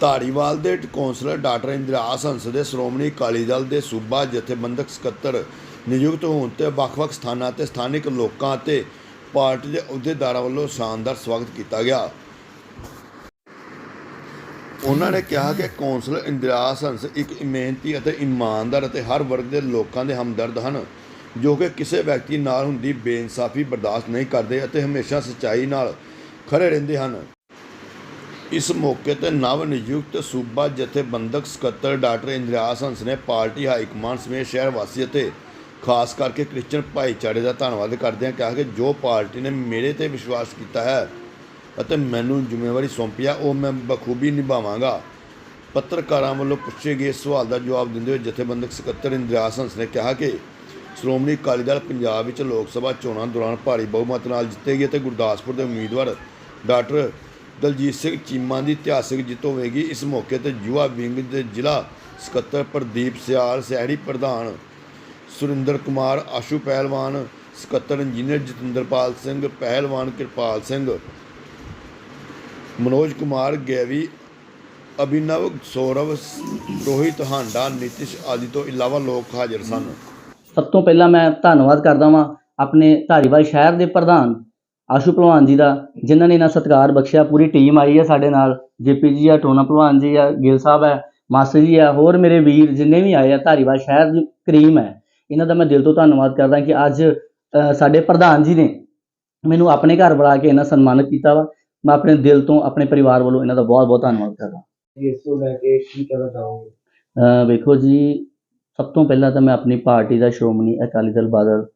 ਧਾਰੀਵਾਲ ਦੇ councillor doctor ਇੰਦਰਾਸ ਹੰਸ ਦੇ ਸ਼੍ਰੋਮਣੀ ਅਕਾਲੀ ਦਲ ਦੇ ਸੂਬਾ ਜਥੇਬੰਦਕ ਸਕੱਤਰ ਨਿਯੁਕਤ ਹੋਣ ਤੇ ਵੱਖ-ਵੱਖ ਸਥਾਨਾਂ ਤੇ ਸਥਾਨਕ ਲੋਕਾਂ ਅਤੇ ਪਾਰਟੀ ਦੇ ਅਹੁਦੇਦਾਰਾਂ ਵੱਲੋਂ ਸ਼ਾਨਦਾਰ ਸਵਾਗਤ ਕੀਤਾ ਗਿਆ। ਉਹਨਾਂ ਨੇ ਕਿਹਾ ਕਿ ਕੌਂਸਲਰ ਇੰਦਰਾਸ ਹੰਸ ਇੱਕ ਮਿਹਨਤੀ ਅਤੇ ਇਮਾਨਦਾਰ ਅਤੇ ਹਰ ਵਰਗ ਦੇ ਲੋਕਾਂ ਦੇ ਹਮਦਰਦ ਹਨ, ਜੋ ਕਿ ਕਿਸੇ ਵਿਅਕਤੀ ਨਾਲ ਹੁੰਦੀ ਬੇਇਨਸਾਫੀ ਬਰਦਾਸ਼ਤ ਨਹੀਂ ਕਰਦੇ ਅਤੇ ਹਮੇਸ਼ਾ ਸੱਚਾਈ ਨਾਲ ਖੜੇ ਰਹਿੰਦੇ ਹਨ। ਇਸ ਮੌਕੇ ਤੇ ਨਵ ਨਿਯੁਕਤ ਸੂਬਾ ਜਥੇਬੰਦਕ ਸਕੱਤਰ ਡਾਕਟਰ ਇੰਦਰਾਸ ਹੰਸ ਨੇ ਪਾਰਟੀ ਹਾਈ ਕਮਾਂਡ ਸਮੇਤ ਸ਼ਹਿਰ ਵਾਸੀ ਅਤੇ ਖਾਸ ਕਰਕੇ ਕ੍ਰਿਸਚਨ ਭਾਈਚਾਰੇ ਦਾ ਧੰਨਵਾਦ ਕਰਦਿਆਂ ਕਿਹਾ ਕਿ ਜੋ ਪਾਰਟੀ ਨੇ ਮੇਰੇ ਤੇ ਵਿਸ਼ਵਾਸ ਕੀਤਾ ਹੈ ਅਤੇ ਮੈਨੂੰ ਜ਼ਿੰਮੇਵਾਰੀ ਸੌਂਪੀ ਹੈ ਉਹ ਮੈਂ ਬਖੂਬੀ ਨਿਭਾਵਾਂਗਾ। ਪੱਤਰਕਾਰਾਂ ਵੱਲੋਂ ਪੁੱਛੇ ਗਏ ਸਵਾਲ ਦਾ ਜਵਾਬ ਦਿੰਦੇ ਹੋਏ ਜਥੇਬੰਦਕ ਸਕੱਤਰ ਇੰਦਰਾਸ ਹੰਸ ਨੇ ਕਿਹਾ ਕਿ ਸ਼੍ਰੋਮਣੀ ਅਕਾਲੀ ਦਲ ਪੰਜਾਬ ਵਿੱਚ ਲੋਕ ਸਭਾ ਚੋਣਾਂ ਦੌਰਾਨ ਭਾਰੀ ਬਹੁਮਤ ਨਾਲ ਜਿੱਤੇਗੀ ਅਤੇ ਗੁਰਦਾਸਪੁਰ ਦੇ ਉਮੀਦਵਾਰ ਡਾਕਟਰ ਦਲਜੀਤ ਸਿੰਘ ਚੀਮਾ ਦੀ ਇਤਿਹਾਸਕ ਜਿੱਤ ਹੋਵੇਗੀ। ਇਸ ਮੌਕੇ ਤੇ ਯੁਵਾ ਵਿੰਗ ਦੇ ਜ਼ਿਲ੍ਹਾ ਸਕੱਤਰ ਪ੍ਰਦੀਪ ਸਿਆਲ, ਸ਼ਹਿਰੀ ਪ੍ਰਧਾਨ ਸੁਰਿੰਦਰ ਕੁਮਾਰ, ਆਸ਼ੂ ਪਹਿਲਵਾਨ ਸਕੱਤਰ ਇੰਜੀਨੀਅਰ ਜਤਿੰਦਰਪਾਲ ਸਿੰਘ, ਪਹਿਲਵਾਨ ਕਿਰਪਾਲ ਸਿੰਘ, ਮਨੋਜ ਕੁਮਾਰ, ਗੈਵੀ, ਅਭਿਨਵ, ਸੌਰਵ, ਰੋਹਿਤ, ਹਾਂਡਾ, ਨਿਤਿਸ਼ ਆਦਿ ਤੋਂ ਇਲਾਵਾ ਲੋਕ ਹਾਜ਼ਰ ਸਨ। ਸਭ ਤੋਂ ਪਹਿਲਾਂ ਮੈਂ ਧੰਨਵਾਦ ਕਰਦਾ ਵਾਂ ਆਪਣੇ ਧਾਰੀਵਾਲ ਸ਼ਹਿਰ ਦੇ ਪ੍ਰਧਾਨ ਆਸ਼ੂ ਭਲਵਾਨ ਜੀ ਦਾ ਜਿਨ੍ਹਾਂ ਨੇ ਇਹਨਾਂ ਸਤਿਕਾਰ ਬਖਸ਼ਿਆ ਪੂਰੀ ਟੀਮ ਆਈ ਹੈ ਸਾਡੇ ਨਾਲ ਜੇਪੀ ਜੀ ਆ ਟੋਨਾ ਭਲਵਾਨ ਜੀ ਆ ਗਿੱਲ ਸਾਹਿਬ ਹੈ ਮਾਸਟਰ ਜੀ ਆ ਹੋਰ ਮੇਰੇ ਵੀਰ ਜਿੰਨੇ ਵੀ ਆਏ ਆ ਧਾਰੀਵਾਲ ਸ਼ਹਿਰ ਦੀ ਕਰੀਮ ਹੈ। ਇਹਨਾਂ ਦਾ ਮੈਂ ਦਿਲ ਤੋਂ ਧੰਨਵਾਦ ਕਰਦਾ ਕਿ ਅੱਜ ਸਾਡੇ ਪ੍ਰਧਾਨ ਜੀ ਨੇ ਮੈਨੂੰ ਆਪਣੇ ਘਰ ਬੁਲਾ ਕੇ ਇਹਨਾਂ ਸਨਮਾਨਿਤ ਕੀਤਾ ਵਾ। ਮੈਂ ਆਪਣੇ ਦਿਲ ਤੋਂ ਆਪਣੇ ਪਰਿਵਾਰ ਵੱਲੋਂ ਇਹਨਾਂ ਦਾ ਬਹੁਤ ਬਹੁਤ ਧੰਨਵਾਦ ਕਰਦਾ। ਇਸ ਨੂੰ ਲੈ ਕੇ ਕੀ ਕਹਿਣਾ ਚਾਹੋਗੇ? ਵੇਖੋ ਜੀ ਸਭ ਤੋਂ ਪਹਿਲਾਂ ਤਾਂ ਮੈਂ ਆਪਣੀ ਪਾਰਟੀ ਦਾ ਸ਼੍ਰੋਮਣੀ ਅਕਾਲੀ ਦਲ ਬਾਦਲ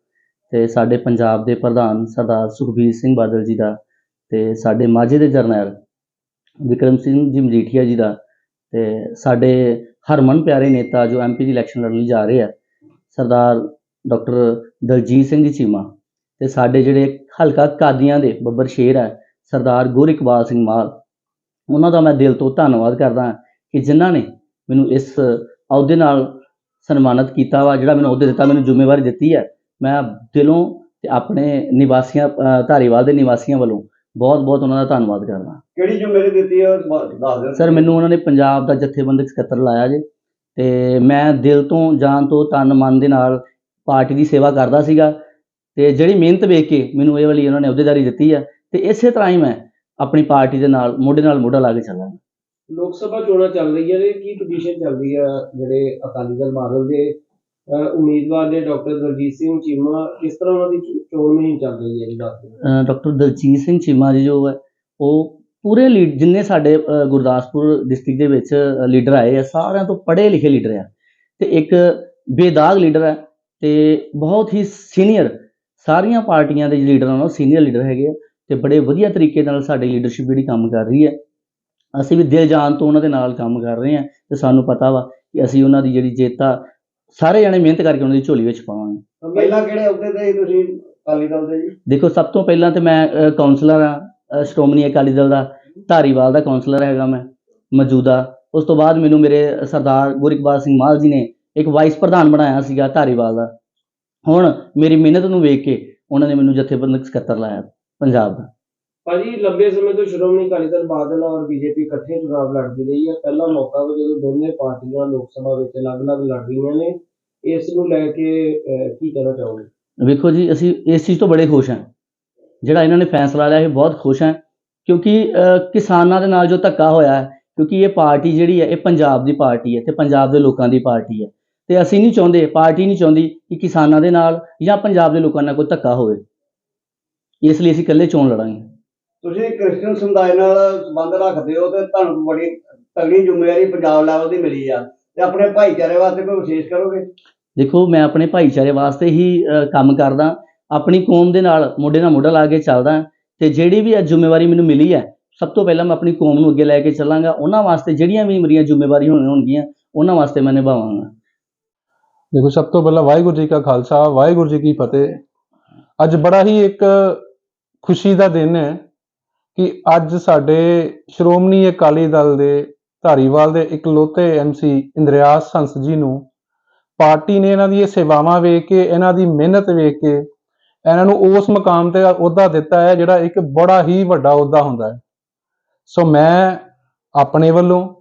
ਅਤੇ ਸਾਡੇ ਪੰਜਾਬ ਦੇ ਪ੍ਰਧਾਨ ਸਰਦਾਰ ਸੁਖਬੀਰ ਸਿੰਘ ਬਾਦਲ ਜੀ ਦਾ ਅਤੇ ਸਾਡੇ ਮਾਝੇ ਦੇ ਜਰਨੈਲ ਵਿਕਰਮ ਸਿੰਘ ਜੀ ਮਜੀਠੀਆ ਜੀ ਦਾ ਅਤੇ ਸਾਡੇ ਹਰਮਨ ਪਿਆਰੇ ਨੇਤਾ ਜੋ ਐਮਪੀ ਦੀ ਇਲੈਕਸ਼ਨ ਲੜਨ ਲਈ ਜਾ ਰਹੇ ਆ, ਸਰਦਾਰ ਡਾਕਟਰ ਦਲਜੀਤ ਸਿੰਘ ਜੀ ਚੀਮਾ ਤੇ ਸਾਡੇ ਜਿਹੜੇ ਹਲਕਾ ਕਾਦੀਆਂ ਦੇ ਬੱਬਰ ਸ਼ੇਰ ਹੈ ਸਰਦਾਰ ਗੁਰਿਕਬਾਲ ਸਿੰਘ ਮਾਲ, ਉਹਨਾਂ ਦਾ ਮੈਂ ਦਿਲ ਤੋਂ ਧੰਨਵਾਦ ਕਰਦਾ ਕਿ ਜਿਨ੍ਹਾਂ ਨੇ ਮੈਨੂੰ ਇਸ ਅਹੁਦੇ ਨਾਲ ਸਨਮਾਨਿਤ ਕੀਤਾ ਵਾ, ਜਿਹੜਾ ਮੈਨੂੰ ਅਹੁਦੇ ਦਿੱਤਾ, ਮੈਨੂੰ ਜ਼ਿੰਮੇਵਾਰੀ ਦਿੱਤੀ ਹੈ ਮੈਂ ਦਿਲੋਂ ਤੇ ਆਪਣੇ ਨਿਵਾਸੀਆਂ ਧਾਰੀਵਾਲ ਦੇ ਨਿਵਾਸੀਆਂ ਵੱਲੋਂ ਬਹੁਤ ਬਹੁਤ ਉਹਨਾਂ ਦਾ ਧੰਨਵਾਦ ਕਰਦਾ। ਕਿਹੜੀ ਜ਼ਿੰਮੇਵਾਰੀ ਦਿੱਤੀ ਹੈ ਦੱਸ ਦਿਓ। ਸਰ ਮੈਨੂੰ ਉਹਨਾਂ ਨੇ ਪੰਜਾਬ ਦਾ ਜਥੇਬੰਦਕ ਸਕੱਤਰ ਲਾਇਆ ਜੇ ਤੇ ਮੈਂ ਦਿਲ ਤੋਂ ਜਾਨ ਤੋਂ ਤਨ ਮਨ ਦੇ ਨਾਲ ਪਾਰਟੀ ਦੀ ਸੇਵਾ ਕਰਦਾ ਸੀਗਾ ਤੇ ਜਿਹੜੀ ਮਿਹਨਤ ਵੇਖ ਕੇ ਮੈਨੂੰ ਇਹ ਵਾਲੀ ਉਹਨਾਂ ਨੇ ਅਹੁਦੇਦਾਰੀ ਦਿੱਤੀ ਹੈ ਤੇ ਇਸੇ ਤਰ੍ਹਾਂ ਹੀ ਮੈਂ ਆਪਣੀ ਪਾਰਟੀ ਦੇ ਨਾਲ ਮੋਢੇ ਨਾਲ ਮੋਢਾ ਲਾ ਕੇ ਚੱਲਾਂਗਾ ਲੋਕ ਸਭਾ ਚੋਣਾਂ ਚੱਲ ਰਹੀਆਂ ਨੇ ਕੀ ਪੋਜੀਸ਼ਨ ਚੱਲ ਰਹੀ ਹੈ ਜਿਹੜੇ ਅਕਾਲੀ ਦਲ ਬਾਦਲ ਦੇ ਉਮੀਦਵਾਰ ਦੇ ਡਾਕਟਰ ਦਲਜੀਤ ਸਿੰਘ ਚੀਮਾ, ਕਿਸ ਤਰ੍ਹਾਂ ਉਹਨਾਂ ਦੀ ਚੋਣ ਮੁਹਿੰਮ ਚੱਲ ਰਹੀ ਹੈ ਜੀ ਦੱਸ ਦਿਓ। ਡਾਕਟਰ ਦਲਜੀਤ ਸਿੰਘ ਚੀਮਾ ਜੀ ਜੋ ਹੈ, ਉਹ ਪੂਰੇ ਲੀਡ, ਜਿੰਨੇ ਸਾਡੇ ਗੁਰਦਾਸਪੁਰ ਡਿਸਟ੍ਰਿਕਟ ਦੇ ਵਿੱਚ ਲੀਡਰ ਆਏ ਆ, ਸਾਰਿਆਂ ਤੋਂ ਪੜ੍ਹੇ ਲਿਖੇ ਲੀਡਰ ਆ। ਤੇ ਇੱਕ ਬੇਦਾਗ ਲੀਡਰ ਹੈ ਤੇ ਬਹੁਤ ਹੀ ਸੀਨੀਅਰ, ਸਾਰੀਆਂ ਪਾਰਟੀਆਂ ਦੇ ਲੀਡਰਾਂ ਨਾਲੋਂ ਸੀਨੀਅਰ ਲੀਡਰ ਹੈਗੇ ਆ ਤੇ ਬੜੇ ਵਧੀਆ ਤਰੀਕੇ ਨਾਲ ਸਾਡੀ ਲੀਡਰਸ਼ਿਪ ਜਿਹੜੀ ਕੰਮ ਕਰ ਰਹੀ ਹੈ। ਅਸੀਂ ਵੀ ਦਿਲ ਜਾਨ ਤੋਂ ਉਹਨਾਂ ਦੇ ਨਾਲ ਕੰਮ ਕਰ ਰਹੇ ਹਾਂ ਤੇ ਸਾਨੂੰ ਪਤਾ ਵਾ ਕਿ ਅਸੀਂ ਉਹਨਾਂ ਦੀ ਜਿਹੜੀ ਜਿੱਤ ਸਾਰੇ ਜਣੇ ਮਿਹਨਤ ਕਰਕੇ ਉਹਨਾਂ ਦੀ ਝੋਲੀ ਵਿੱਚ ਪਾਵਾਂਗੇ। ਪਹਿਲਾਂ ਕਿਹੜੇ ਅਹੁਦੇ ਤੇ ਸੀ ਤੁਸੀਂ ਅਕਾਲੀ ਦਲ ਦੇ ਜੀ? ਦੇਖੋ ਸਭ ਤੋਂ ਪਹਿਲਾਂ ਤੇ ਮੈਂ ਕਾਉਂਸਲਰ ਆ ਸ਼੍ਰੋਮਣੀ ਅਕਾਲੀ ਦਲ ਦਾ ਧਾਰੀਵਾਲ ਦਾ ਕਾਉਂਸਲਰ ਹੈਗਾ ਮੈਂ ਮੌਜੂਦਾ। ਉਸ ਤੋਂ ਬਾਅਦ ਮੈਨੂੰ ਮੇਰੇ ਸਰਦਾਰ ਗੁਰਿਕਬਾਲ ਸਿੰਘ ਮਾਲ ਜੀ ਨੇ ਇੱਕ ਵਾਈਸ ਪ੍ਰਧਾਨ ਬਣਾਇਆ ਸੀਗਾ ਧਾਰੀਵਾਲ ਦਾ। ਹੁਣ ਮੇਰੀ ਮਿਹਨਤ ਨੂੰ ਵੇਖ ਕੇ ਉਹਨਾਂ ਨੇ ਮੈਨੂੰ ਜਥੇਬੰਦਕ ਸਕੱਤਰ ਲਾਇਆ ਪੰਜਾਬ ਦਾ। ਭਾਜੀ ਲੰਬੇ ਸਮੇਂ ਤੋਂ ਸ਼੍ਰੋਮਣੀ ਅਕਾਲੀ ਦਲ ਬਾਦਲ ਔਰ ਬੀਜੇਪੀ ਇਕੱਠੇ ਚੁਣਾਵ ਲੜਦੀ ਰਹੀ ਹੈ। ਪਹਿਲਾ ਮੌਕਾ ਵਾ ਜਦੋਂ ਦੋਨੇ ਪਾਰਟੀਆਂ ਲੋਕ ਸਭਾ ਵਿੱਚ ਅਲੱਗ-ਅਲੱਗ ਲੜ ਰਹੀਆਂ ਨੇ ਇਸ ਨੂੰ ਲੈ ਕੇ ਅਹ, ਕੀ ਕਹਿਣਾ ਚਾਹੋਗੇ? ਵੇਖੋ ਜੀ ਅਸੀਂ ਇਸ ਚੀਜ਼ ਤੋਂ ਬੜੇ ਖੁਸ਼ ਹਾਂ। ਜਿਹੜਾ ਇਹਨਾਂ ਨੇ ਫੈਸਲਾ ਲਿਆ ਇਹ ਬਹੁਤ ਖੁਸ਼ ਹਾਂ ਕਿਉਂਕਿ ਅ, ਕਿਸਾਨਾਂ ਦੇ ਨਾਲ ਜੋ ਧੱਕਾ ਹੋਇਆ ਹੈ ਕਿਉਂਕਿ ਇਹ ਪਾਰਟੀ ਜਿਹੜੀ ਹੈ ਇਹ ਪੰਜਾਬ ਦੀ ਪਾਰਟੀ ਹੈ ਤੇ ਪੰਜਾਬ ਦੇ ਲੋਕਾਂ ਦੀ ਪਾਰਟੀ ਹੈ। ਤੇ ਅਸੀਂ ਨਹੀਂ ਚਾਹੁੰਦੇ ਪਾਰਟੀ ਨਹੀਂ ਚਾਹੁੰਦੀ ਕਿ ਕਿਸਾਨਾਂ ਦੇ ਨਾਲ ਜਾਂ ਪੰਜਾਬ ਦੇ ਲੋਕਾਂ ਨਾਲ ਕੋਈ ਧੱਕਾ ਹੋਵੇ। ਇਸ ਲਈ ਅਸੀਂ ਇਕੱਲੇ ਚੋਣ ਲੜਾਂਗੇ। ਤੁਸੀਂ ਕ੍ਰਿਸਚੀਅਨ ਸਮੁਦਾਇ ਨਾਲ ਸੰਬੰਧ ਰੱਖਦੇ ਹੋ ਤੇ ਤੁਹਾਨੂੰ ਬੜੀ ਤਗੜੀ ਜ਼ਿੰਮੇਵਾਰੀ ਪੰਜਾਬ ਲੈਵਲ ਦੀ ਮਿਲੀ ਆ ਤੇ ਆਪਣੇ ਭਾਈਚਾਰੇ ਵਾਸਤੇ ਕੋਈ ਵਿਸ਼ੇਸ਼ ਕਰੋਗੇ? ਦੇਖੋ ਮੈਂ ਆਪਣੇ ਭਾਈਚਾਰੇ ਵਾਸਤੇ ਹੀ ਕੰਮ ਕਰਦਾ ਆਪਣੀ ਕੌਮ ਦੇ ਨਾਲ ਮੋਢੇ ਨਾਲ ਮੋਢਾ ਲਾ ਕੇ ਚੱਲਦਾ ਤੇ ਜਿਹੜੀ ਵੀ ਇਹ ਜ਼ਿੰਮੇਵਾਰੀ ਮੈਨੂੰ ਮਿਲੀ ਹੈ ਸਭ ਤੋਂ ਪਹਿਲਾਂ ਮੈਂ ਆਪਣੀ ਕੌਮ ਨੂੰ ਅੱਗੇ ਲੈ ਕੇ ਚੱਲਾਂਗਾ ਉਹਨਾਂ ਵਾਸਤੇ ਜਿਹੜੀਆਂ ਵੀ ਮੇਰੀਆਂ ਜ਼ਿੰਮੇਵਾਰੀ ਹੋਣ- ਹੋਣਗੀਆਂ ਉਹਨਾਂ ਵਾਸਤੇ ਮੈਂ ਨਿਭਾਵਾਂਗਾ। ਦੇਖੋ ਸਭ ਤੋਂ ਪਹਿਲਾਂ ਵਾਹਿਗੁਰੂ ਜੀ ਕਾ ਖਾਲਸਾ ਵਾਹਿਗੁਰੂ ਜੀ ਕੀ ਫਤਿਹ। ਅੱਜ ਬੜਾ ਹੀ ਇੱਕ ਖੁਸ਼ੀ ਦਾ ਦਿਨ ਹੈ। ਕਿ ਅੱਜ ਸਾਡੇ ਸ਼੍ਰੋਮਣੀ ਅਕਾਲੀ ਦਲ ਦੇ ਧਾਰੀਵਾਲ ਦੇ ਇਕਲੌਤੇ ਐਮਸੀ ਇੰਦਰਿਆਸ ਸੰਸ ਜੀ ਨੂੰ ਪਾਰਟੀ ਨੇ ਇਹਨਾਂ ਦੀ ਇਹ ਸੇਵਾਵਾਂ ਵੇਖ ਕੇ, ਇਹਨਾਂ ਦੀ ਮਿਹਨਤ ਵੇਖ ਕੇ ਇਹਨਾਂ ਨੂੰ ਉਸ ਮਕਾਮ ਤੇ ਅਹੁਦਾ ਦਿੱਤਾ ਹੈ ਜਿਹੜਾ ਇੱਕ ਬੜਾ ਹੀ ਵੱਡਾ ਅਹੁਦਾ ਹੁੰਦਾ ਹੈ। ਸੋ ਮੈਂ ਆਪਣੇ ਵੱਲੋਂ,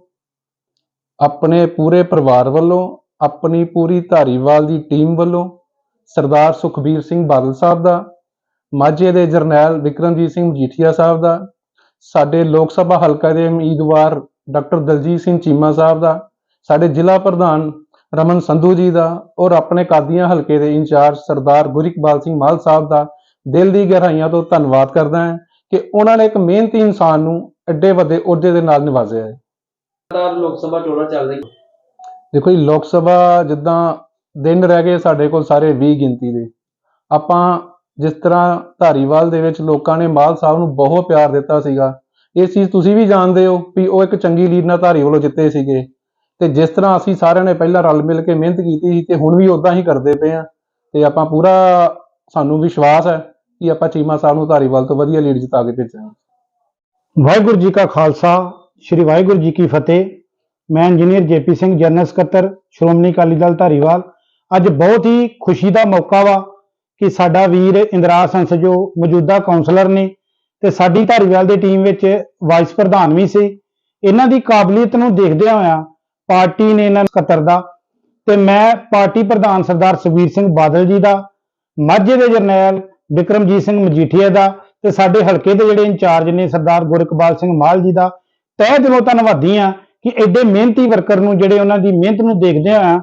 ਆਪਣੇ ਪੂਰੇ ਪਰਿਵਾਰ ਵੱਲੋਂ, ਆਪਣੀ ਪੂਰੀ ਧਾਰੀਵਾਲ ਦੀ ਟੀਮ ਵੱਲੋਂ ਸਰਦਾਰ ਸੁਖਬੀਰ ਸਿੰਘ ਬਾਦਲ ਸਾਹਿਬ ਦਾ ਮਾਝੇ ਦੇ ਜਰਨੈਲ ਵਿਕਰਮਜੀਤ ਸਿੰਘ ਮਜੀਠੀਆ ਸਾਹਿਬ ਦਾ ਸਾਡੇ ਲੋਕ ਸਭਾ ਹਲਕਾ ਦੇ ਉਮੀਦਵਾਰ ਡਾਕਟਰ ਦਲਜੀਤ ਸਿੰਘ ਚੀਮਾ ਸਾਹਿਬ ਦਾ ਸਾਡੇ ਜ਼ਿਲ੍ਹਾ ਪ੍ਰਧਾਨ ਰਮਨ ਸੰਧੂ ਜੀ ਦਾ ਔਰ ਆਪਣੇ ਕਾਦੀਆਂ ਹਲਕੇ ਦੇ ਇੰਚਾਰਜ ਸਰਦਾਰ ਗੁਰਿਕਬਾਲ ਸਿੰਘ ਮਾਲ ਸਾਹਿਬ ਦਾ ਦਿਲ ਦੀ ਗਹਿਰਾਈਆਂ ਤੋਂ ਧੰਨਵਾਦ ਕਰਦਾ ਹਾਂ ਕਿ ਉਹਨਾਂ ਨੇ ਇੱਕ ਮਿਹਨਤੀ ਇਨਸਾਨ ਨੂੰ ਐਡੇ ਵੱਡੇ ਅਹੁਦੇ ਦੇ ਨਾਲ ਨਿਵਾਜਿਆ ਹੈ। ਲਗਾਤਾਰ ਲੋਕ ਸਭਾ ਚੋਣਾਂ ਚੱਲ ਰਹੀ। ਦੇਖੋ ਜੀ ਲੋਕ ਸਭਾ ਜਿੱਦਾਂ ਦਿਨ ਰਹਿ ਗਏ ਸਾਡੇ ਕੋਲ ਸਾਰੇ 20 ਗਿਣਤੀ ਦੇ। ਆਪਾਂ ਜਿਸ ਤਰ੍ਹਾਂ ਧਾਰੀਵਾਲ ਦੇ ਵਿੱਚ ਲੋਕਾਂ ਨੇ ਮਾਲ ਸਾਹਿਬ ਨੂੰ ਬਹੁਤ ਪਿਆਰ ਦਿੱਤਾ ਸੀਗਾ, ਇਹ ਚੀਜ਼ ਤੁਸੀਂ ਵੀ ਜਾਣਦੇ ਹੋ ਵੀ ਉਹ ਇੱਕ ਚੰਗੀ ਲੀਡ ਨਾਲ ਧਾਰੀ ਵੱਲੋਂ ਜਿੱਤੇ ਸੀਗੇ। ਤੇ ਜਿਸ ਤਰ੍ਹਾਂ ਅਸੀਂ ਸਾਰਿਆਂ ਨੇ ਪਹਿਲਾਂ ਰਲ ਮਿਲ ਕੇ ਮਿਹਨਤ ਕੀਤੀ ਸੀ ਤੇ ਹੁਣ ਵੀ ਉਦਾਂ ਹੀ ਕਰਦੇ ਪਏ ਆ ਤੇ ਆਪਾਂ ਪੂਰਾ ਸਾਨੂੰ ਵਿਸ਼ਵਾਸ ਹੈ ਕਿ ਆਪਾਂ ਚੀਮਾ ਸਾਹਿਬ ਨੂੰ ਧਾਰੀਵਾਲ ਤੋਂ ਵਧੀਆ ਲੀਡ ਜਿਤਾ ਕੇ ਭੇਜਾਂਗੇ। ਵਾਹਿਗੁਰੂ ਜੀ ਕਾ ਖਾਲਸਾ, ਸ੍ਰੀ ਵਾਹਿਗੁਰੂ ਜੀ ਕੀ ਫਤਿਹ। ਮੈਂ ਇੰਜੀਨੀਅਰ ਜੇਪੀ ਸਿੰਘ ਜਨਰਲ ਸਕੱਤਰ, ਸ਼੍ਰੋਮਣੀ ਅਕਾਲੀ ਦਲ ਧਾਰੀਵਾਲ। ਅੱਜ ਬਹੁਤ ਹੀ ਖੁਸ਼ੀ ਦਾ ਮੌਕਾ ਵਾ ਕਿ ਸਾਡਾ ਵੀਰ ਇੰਦਰਾ ਹੰਸ ਜੋ ਮੌਜੂਦਾ ਕਾਉਂਸਲਰ ਨੇ ਤੇ ਸਾਡੀ ਧਾਰੀਵਾਲ ਦੀ ਟੀਮ ਵਿੱਚ ਵਾਈਸ ਪ੍ਰਧਾਨ ਵੀ ਸੀ, ਇਹਨਾਂ ਦੀ ਕਾਬਲੀਅਤ ਨੂੰ ਦੇਖਦਿਆਂ ਹੋਇਆਂ ਪਾਰਟੀ ਨੇ ਇਹਨਾਂ ਨੂੰ ਸਕੱਤਰ ਦਾ ਤੇ ਮੈਂ ਪਾਰਟੀ ਪ੍ਰਧਾਨ ਸਰਦਾਰ ਸੁਖਬੀਰ ਸਿੰਘ ਬਾਦਲ ਜੀ ਦਾ, ਮਾਝੇ ਦੇ ਜਰਨੈਲ ਵਿਕਰਮਜੀਤ ਸਿੰਘ ਮਜੀਠੀਆ ਦਾ ਤੇ ਸਾਡੇ ਹਲਕੇ ਦੇ ਜਿਹੜੇ ਇੰਚਾਰਜ ਨੇ ਸਰਦਾਰ ਗੁਰਕਬਾਲ ਸਿੰਘ ਮਾਲ ਜੀ ਦਾ, ਤਹਿ ਦਿਲੋਂ ਧੰਨਵਾਦੀ ਆ ਕਿ ਐਡੇ ਮਿਹਨਤੀ ਵਰਕਰ ਨੂੰ ਜਿਹੜੇ ਉਹਨਾਂ ਦੀ ਮਿਹਨਤ ਨੂੰ ਦੇਖਦੇ ਆ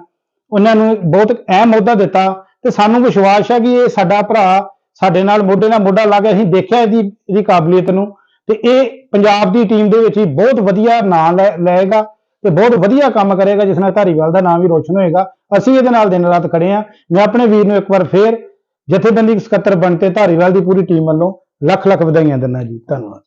ਉਹਨਾਂ ਨੂੰ ਬਹੁਤ ਅਹਿਮ ਅਹੁਦਾ ਦਿੱਤਾ ਤੇ ਸਾਨੂੰ ਵਿਸ਼ਵਾਸ ਹੈ ਕਿ ਇਹ ਸਾਡਾ ਭਰਾ ਸਾਡੇ ਨਾਲ ਮੋਢੇ ਨਾਲ ਮੋਢਾ ਲਾ ਕੇ ਅਸੀਂ ਦੇਖਿਆ ਇਹਦੀ ਇਹਦੀ ਕਾਬਲੀਅਤ ਨੂੰ। ਤੇ ਇਹ ਪੰਜਾਬ ਦੀ ਟੀਮ ਦੇ ਵਿੱਚ ਹੀ ਬਹੁਤ ਵਧੀਆ ਨਾਂ ਲੈ- ਲਏਗਾ ਤੇ ਬਹੁਤ ਵਧੀਆ ਕੰਮ ਕਰੇਗਾ, ਜਿਸ ਨਾਲ ਧਾਰੀਵਾਲ ਦਾ ਨਾਮ ਵੀ ਰੋਸ਼ਨ ਹੋਏਗਾ। ਅਸੀਂ ਇਹਦੇ ਨਾਲ ਦਿਨ ਰਾਤ ਖੜੇ ਆ। ਮੈਂ ਆਪਣੇ ਵੀਰ ਨੂੰ ਇੱਕ ਵਾਰ ਫੇਰ ਜਥੇਬੰਦੀ ਸਕੱਤਰ ਬਣ ਤੇ ਧਾਰੀਵਾਲ ਦੀ ਪੂਰੀ ਟੀਮ ਵੱਲੋਂ ਲੱਖ ਲੱਖ ਵਧਾਈਆਂ ਦਿੰਦਾ ਜੀ। ਧੰਨਵਾਦ।